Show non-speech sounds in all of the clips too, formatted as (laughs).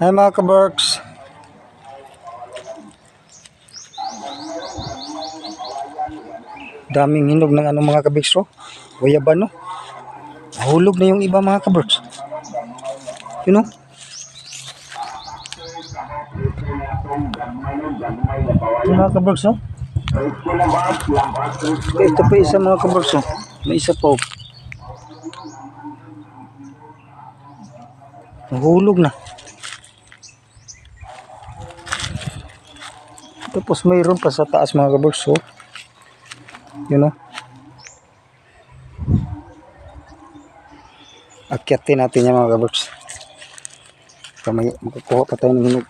Hi mga kaberks. Daming hinog ng ano mga kaberks oh. Guyaban no. Nahulog na yung iba mga kaberks. You know? Ito mga kaberks oh. Ito pa isa mga kaberks oh. May isa pa oh. Nahulog na. Tapos mayroon pa sa taas mga kaberks oh. You know? Akyatin natin yan mga kaberks. Kamay, magkukuha pa tayo ng hinog.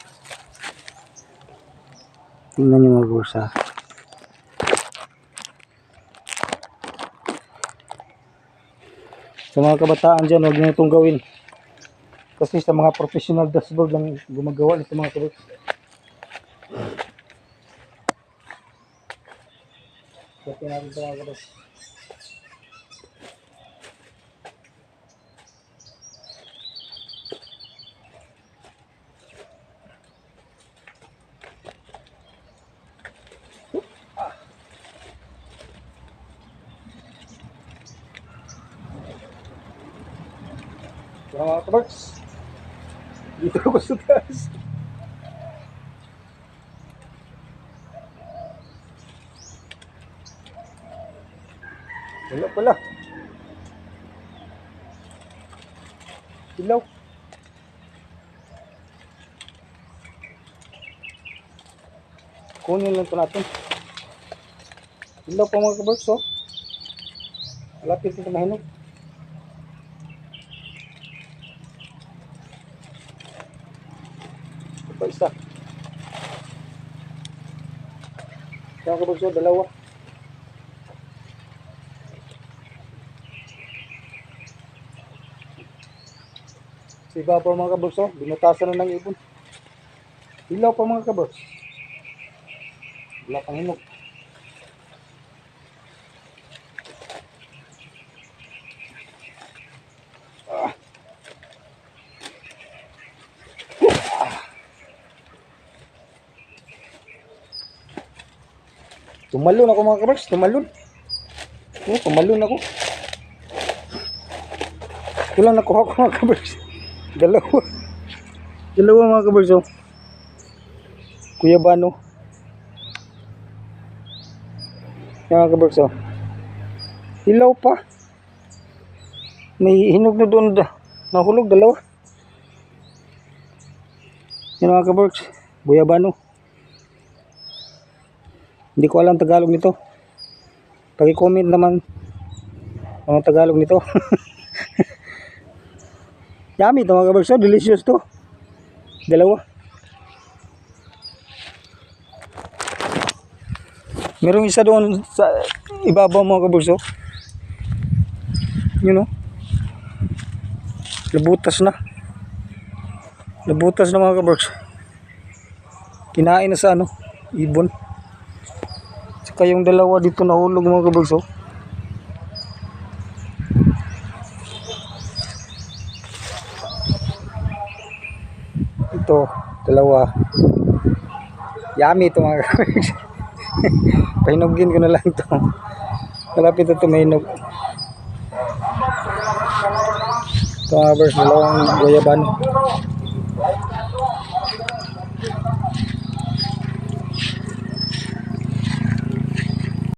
Tingnan nyo mga kaberks ha. Sa mga kabataan dyan, huwag nyo itong gawin. Kasi sa mga professional dashboard lang gumagawa nito mga kaberks. Ito mga kaberks. Dito ako sa taas. Wala pala. Ilaw. Kunin lang ito natin. Ilaw pa mga kaberks oh. Malapit ito mahinog. Ito pa isa. Mga kaberks oh, dalawa. Si Ibabaw mga kaberks oh, binutasan na ng ibon. Ilaw pa mga kaberks. Wala pang hinog. Ah. Tumalon ako mga kaberks, tumalon. Oh, tumalon ako. Kulang nakuha ko mga kaberks. Dalawa. (laughs) Dalawa mga kaberks oh. Kuya Bano. Yan mga kaberks oh. Hilaw pa. May hinog na doon. da- Nahulog dalawa. Yan mga kaberks. Kuya Bano. Hindi ko alam Tagalog nito. Paki-comment naman ang Tagalog nito. (laughs) Yummy ito mga kaberks. oh. Delicious to. Dalawa. Merong isa doon sa ibabaw mga kaberks. oh. You know. Labutas na. Labutas na mga kaberks. Kinain na sa ano. Ibon. Saka yung dalawa dito nahulog mga kaberks. Ito, dalawa. Yummy ito mga (laughs) kaberks. Pahinugin ko na lang ito. Malapit ito mahinog. Ito mga kaberks, dalawang guyaban.